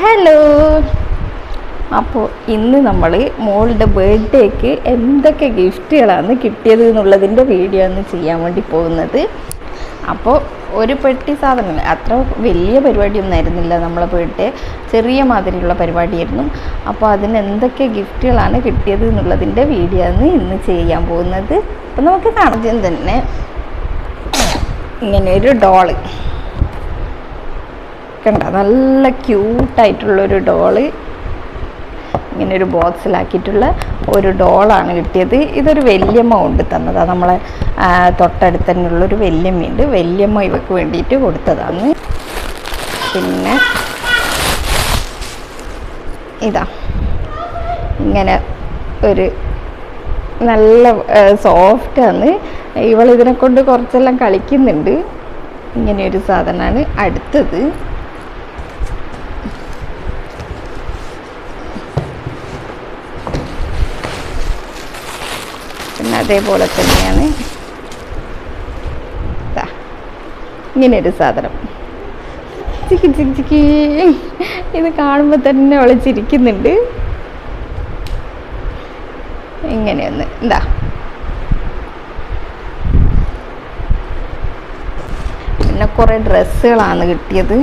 Hello അപ്പോൾ ഇന്ന് നമ്മൾ മോളുടെ ബർത്ത്ഡേക്ക് എന്തൊക്കെ ഗിഫ്റ്റുകളാണ് കിട്ടിയത് എന്നുള്ളതിന്റെ വീഡിയോ ആണ് ചെയ്യാൻ വേണ്ടി പോകുന്നത്. അപ്പോൾ ഒരു പെട്ടി സാധനം അത്ര വലിയ പരിപാടിയൊന്നും ആയിരുന്നില്ല നമ്മളെ ബർത്ത്ഡേ. ചെറിയ മാതിരിയുള്ള പരിപാടിയായിരുന്നു. അപ്പോൾ അതിന് എന്തൊക്കെ ഗിഫ്റ്റുകളാണ് കിട്ടിയത് എന്നുള്ളതിന്റെ വീഡിയോ ആണ് ഇന്ന് ചെയ്യാൻ പോകുന്നത്. അപ്പോൾ നമുക്ക് കാണാൻ തന്നെ ഇങ്ങനെ ഒരു ഡോൾ. കണ്ട നല്ല ക്യൂട്ടായിട്ടുള്ളൊരു ഡോൾ. ഇങ്ങനെ ഒരു ബോക്സിലാക്കിയിട്ടുള്ള ഒരു ഡോളാണ് കിട്ടിയത്. ഇതൊരു വല്യമ്മ കൊണ്ട് തന്നതാണ് നമ്മളെ തൊട്ടടുത്ത് തന്നെയുള്ളൊരു വല്യമ്മയുണ്ട്. വല്യമ്മ ഇവക്ക് വേണ്ടിയിട്ട് കൊടുത്തതാണ്. പിന്നെ ഇതാ. ഇങ്ങനെ ഒരു നല്ല സോഫ്റ്റാണ്. ഇവൾ ഇതിനെ കൊണ്ട് കുറച്ചെല്ലാം കളിക്കുന്നുണ്ട്. ഇങ്ങനെയൊരു സാധനമാണ് അടുത്തത് പിന്നെ അതേപോലെ തന്നെയാണ്. ഇങ്ങനെയൊരു ഇങ്ങനെ സാധനം. ചിക്കി ചിക്കി ചിക്കി. ഇത് കാണുമ്പോൾ തന്നെ ഒളിച്ചിരിക്കുന്നുണ്ട്. ഇങ്ങനെയൊന്ന് എന്താ പിന്നെ കുറേ ഡ്രസ്സുകളാണ് കിട്ടിയത്.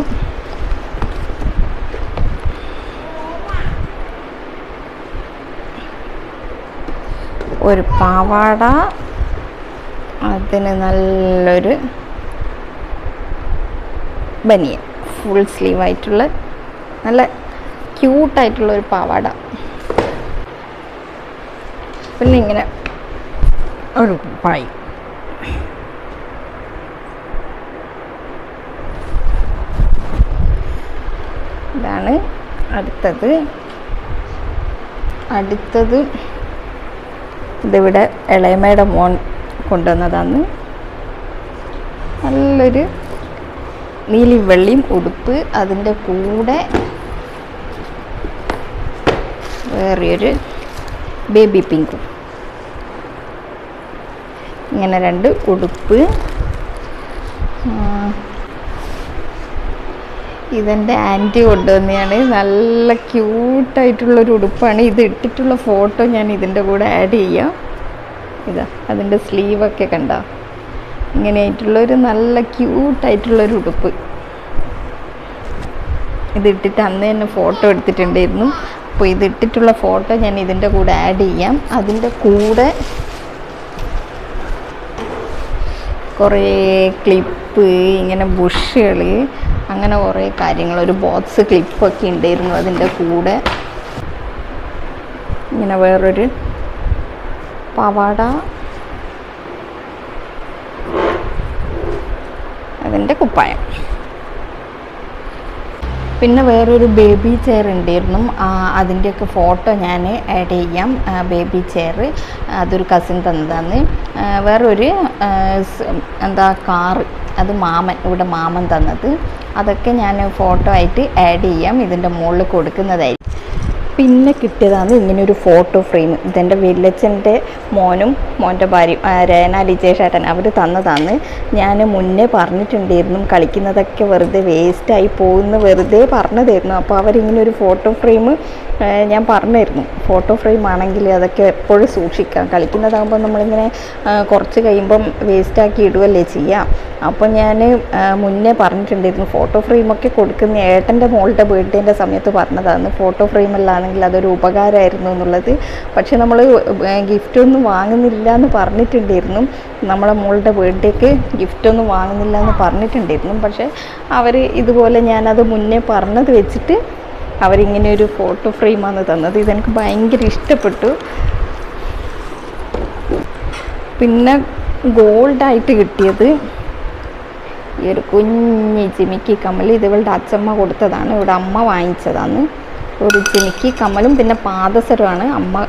ഒരു പാവാട അതിന് നല്ലൊരു ബനിയൻ ഫുൾ സ്ലീവ് ആയിട്ടുള്ള നല്ല ക്യൂട്ടായിട്ടുള്ള ഒരു പാവാട. പിന്നെ ഇങ്ങനെ ഒരു കുപ്പായി ഇതാണ് അടുത്തത്. അടുത്തത് ഇതിവിടെ ഇളയമയുടെ മോൻ കൊണ്ടുവന്നതാണ് നല്ലൊരു നീലി വെള്ളിയും ഉടുപ്പ് അതിന്റെ കൂടെ വേറെയൊരു ബേബി പിങ്കും. ഇങ്ങനെ രണ്ട് ഉടുപ്പ്. ഇതെന്റെ ആന്റി കൊണ്ടുവന്നെയാണ് നല്ല ക്യൂട്ടായിട്ടുള്ളൊരു ഉടുപ്പാണ്. ഇത് ഇട്ടിട്ടുള്ള ഫോട്ടോ ഞാൻ ഇതിന്റെ കൂടെ ആഡ് ചെയ്യാം. ഇതാ അതിന്റെ സ്ലീവൊക്കെ കണ്ട? ഇങ്ങനെയായിട്ടുള്ളൊരു നല്ല ക്യൂട്ടായിട്ടുള്ളൊരു ഉടുപ്പ്. ഇത് ഇട്ടിട്ട് അന്ന് തന്നെ ഫോട്ടോ എടുത്തിട്ടുണ്ടായിരുന്നു. അപ്പോൾ ഇത് ഇട്ടിട്ടുള്ള ഫോട്ടോ ഞാൻ ഇതിന്റെ കൂടെ ആഡ് ചെയ്യാം. അതിന്റെ കൂടെ കുറേ ക്ലിപ്പ് ഇങ്ങനെ ബുഷുകൾ അങ്ങനെ കുറേ കാര്യങ്ങൾ. ഒരു ബോക്സ് ക്ലിപ്പൊക്കെ ഉണ്ടായിരുന്നു അതിന്റെ കൂടെ. ഇങ്ങനെ വേറൊരു പവാട. അതിന്റെ കുപ്പായം. പിന്നെ വേറൊരു ബേബി ചെയർ ഉണ്ടായിരുന്നു. അതിന്റെയൊക്കെ ഫോട്ടോ ഞാൻ ആഡ് ചെയ്യാം. ബേബി ചെയർ അതൊരു കസിൻ തന്നതാണ്. വേറൊരു എന്താ കാറ് അത് മാമൻ ഇവിടെ മാമൻ തന്നത്. അതൊക്കെ ഞാൻ ഫോട്ടോ ആയിട്ട് ആഡ് ചെയ്യാം. ഇതിന്റെ മുകളിൽ കൊടുക്കുന്നതായിരിക്കും പിന്നെ കിട്ടിയതാണ് ഇങ്ങനെ ഒരു ഫോട്ടോ ഫ്രെയിം ഇതെന്റെ വില്ലച്ചന്റെ മോനും മോന്റെ ഭാര്യയും രേന ലിജേഷേട്ടൻ അവർ തന്നതാണ്. ഞാൻ മുന്നേ പറഞ്ഞിട്ടുണ്ടായിരുന്നു കളിക്കുന്നതൊക്കെ വെറുതെ വേസ്റ്റായി പോകുന്നു വെറുതെ പറഞ്ഞതായിരുന്നു. അപ്പോൾ അവരിങ്ങനെ ഒരു ഫോട്ടോ ഫ്രെയിം ഞാൻ പറഞ്ഞിരുന്നു. ഫോട്ടോ ഫ്രെയിം ആണെങ്കിൽ അതൊക്കെ എപ്പോഴും സൂക്ഷിക്കാം. കളിക്കുന്നതാകുമ്പോൾ നമ്മളിങ്ങനെ കുറച്ച് കഴിയുമ്പം വേസ്റ്റാക്കി ഇടുകയല്ലേ ചെയ്യാം. അപ്പോൾ ഞാൻ മുന്നേ പറഞ്ഞിട്ടുണ്ടായിരുന്നു ഫോട്ടോ ഫ്രെയിമൊക്കെ കൊടുക്കുന്ന ഏട്ടന്റെ മോളുടെ ബർത്ത്ഡേന്റെ സമയത്ത് പറഞ്ഞതാണ്. ഫോട്ടോ ഫ്രെയിമല്ലാണെങ്കിൽ അതൊരു ഉപകാരമായിരുന്നു എന്നുള്ളത്. പക്ഷേ നമ്മൾ ഗിഫ്റ്റൊന്നും വാങ്ങുന്നില്ല എന്ന് പറഞ്ഞിട്ടുണ്ടായിരുന്നു. നമ്മളെ മോളുടെ ബർത്ത്ഡേക്ക് ഗിഫ്റ്റൊന്നും വാങ്ങുന്നില്ല എന്ന് പറഞ്ഞിട്ടുണ്ടായിരുന്നു. പക്ഷേ അവർ ഇതുപോലെ ഞാനത് മുന്നേ പറഞ്ഞത് വെച്ചിട്ട് അവരിങ്ങനെ ഒരു ഫോട്ടോ ഫ്രെയിമാണ് തന്നത്. ഇതെനിക്ക് ഭയങ്കര ഇഷ്ടപ്പെട്ടു. പിന്നെ ഗോൾഡായിട്ട് കിട്ടിയത് ഈ ഒരു കുഞ്ഞ് ജിമിക്കി കമ്മൽ ഇത് ഇവളുടെ അച്ഛമ്മ കൊടുത്തതാണ്. ഇവിടെ അമ്മ വാങ്ങിച്ചതാണ്. ഒരു ജിമിക്കി കമ്മലും പിന്നെ പാദസരമാണ് അമ്മ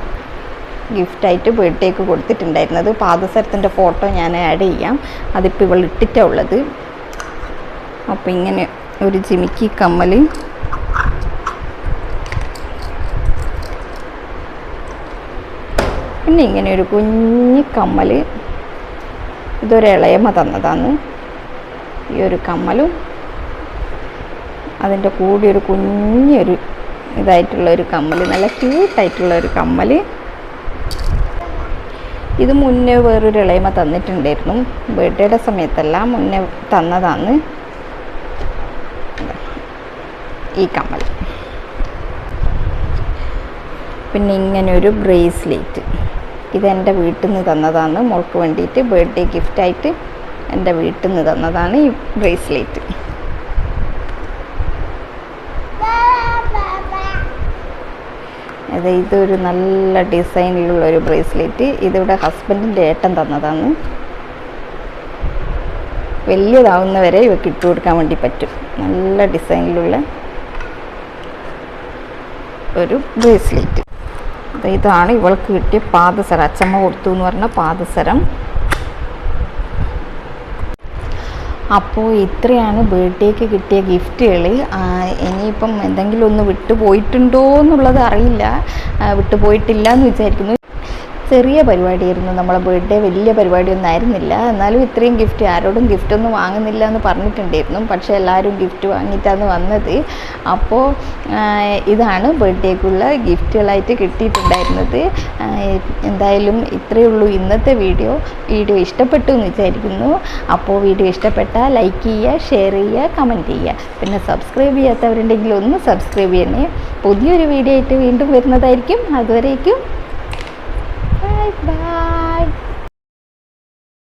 ഗിഫ്റ്റായിട്ട് വീട്ടിലേക്ക് കൊടുത്തിട്ടുണ്ടായിരുന്നത്. പാദസരത്തിന്റെ ഫോട്ടോ ഞാൻ ആഡ് ചെയ്യാം. അതിപ്പോൾ ഇവൾ ഇട്ടിട്ടാണ് ഉള്ളത്. അപ്പോൾ ഇങ്ങനെ ഒരു ജിമിക്കി കമ്മൽ പിന്നെ ഇങ്ങനെ ഒരു കുഞ്ഞു കമ്മൽ ഇതൊരു ഇളയമ തന്നതാണ്. ഈ ഒരു കമ്മലും അതിന്റെ കൂടെ ഒരു കുഞ്ഞൊരു ഇതായിട്ടുള്ള ഒരു കമ്മൽ നല്ല ക്യൂട്ടായിട്ടുള്ള ഒരു കമ്മൽ ഇത് മുന്നേ വേറൊരു ഇളയമ തന്നിട്ടുണ്ടായിരുന്നു. ബർത്ത്ഡേയുടെ സമയത്തല്ല മുന്നേ തന്നതാണ്. ഈ കമ്മൽ പിന്നെ ഇങ്ങനെ ഒരു ബ്രേസ്ലെറ്റ്. ഇത് എന്റെ വീട്ടിൽ നിന്ന് തന്നതാണ്. മോൾക്ക് വേണ്ടിയിട്ട് ബർത്ത്ഡേ ഗിഫ്റ്റായിട്ട് എന്റെ വീട്ടിൽ നിന്ന് തന്നതാണ് ഈ ബ്രേസ്ലെറ്റ് അതെ ഇതൊരു നല്ല ഡിസൈനിലുള്ള ഒരു ബ്രേസ്ലെറ്റ് ഇതിവിടെ ഹസ്ബൻഡിന്റെ ഏട്ടൻ തന്നതാണ്. വലിയതാവുന്നവരെ ഇവക്ക് ഇട്ട് കൊടുക്കാൻ വേണ്ടി പറ്റും. നല്ല ഡിസൈനിലുള്ള ഒരു ബ്രേസ്ലെറ്റ് ദേ ഇതാണ് ഇവൾക്ക് കിട്ടിയ പാദസരം. അച്ചമ്മ കൊടുത്തു എന്ന് പറഞ്ഞ പാദസരം. അപ്പോൾ ഇത്രയാണ് ബർത്ത്ഡേക്ക് കിട്ടിയ ഗിഫ്റ്റുകൾ ഇനിയിപ്പം എന്തെങ്കിലും ഒന്ന് വിട്ടുപോയിട്ടുണ്ടോ എന്നുള്ളത് അറിയില്ല. വിട്ടുപോയിട്ടില്ല എന്ന് വിചാരിക്കുന്നു. ചെറിയ പരിപാടിയായിരുന്നു. നമ്മളെ ബർത്ത്ഡേ വലിയ പരിപാടിയൊന്നും ആയിരുന്നില്ല. എന്നാലും ഇത്രയും ഗിഫ്റ്റ് ആരോടും ഗിഫ്റ്റ് ഒന്നും വാങ്ങുന്നില്ല എന്ന് പറഞ്ഞിട്ടുണ്ടായിരുന്നു. പക്ഷേ എല്ലാവരും ഗിഫ്റ്റ് വാങ്ങിയിട്ടാണ് വന്നത്. അപ്പോൾ ഇതാണ് ബർത്ത്ഡേക്കുള്ള ഗിഫ്റ്റുകളായിട്ട് കിട്ടിയിട്ടുണ്ടായിരുന്നത്. എന്തായാലും ഇത്രയേ ഉള്ളൂ ഇന്നത്തെ വീഡിയോ. വീഡിയോ ഇഷ്ടപ്പെട്ടു എന്ന് വിചാരിക്കുന്നു. അപ്പോൾ വീഡിയോ ഇഷ്ടപ്പെട്ടാൽ ലൈക്ക് ചെയ്യുക ഷെയർ ചെയ്യുക കമന്റ് ചെയ്യുക. പിന്നെ സബ്സ്ക്രൈബ് ചെയ്യാത്തവരുണ്ടെങ്കിൽ ഒന്ന് സബ്സ്ക്രൈബ് ചെയ്യണേ. പുതിയൊരു വീഡിയോ ആയിട്ട് വീണ്ടും വരുന്നതായിരിക്കും. അതുവരേക്കും guys. Bye.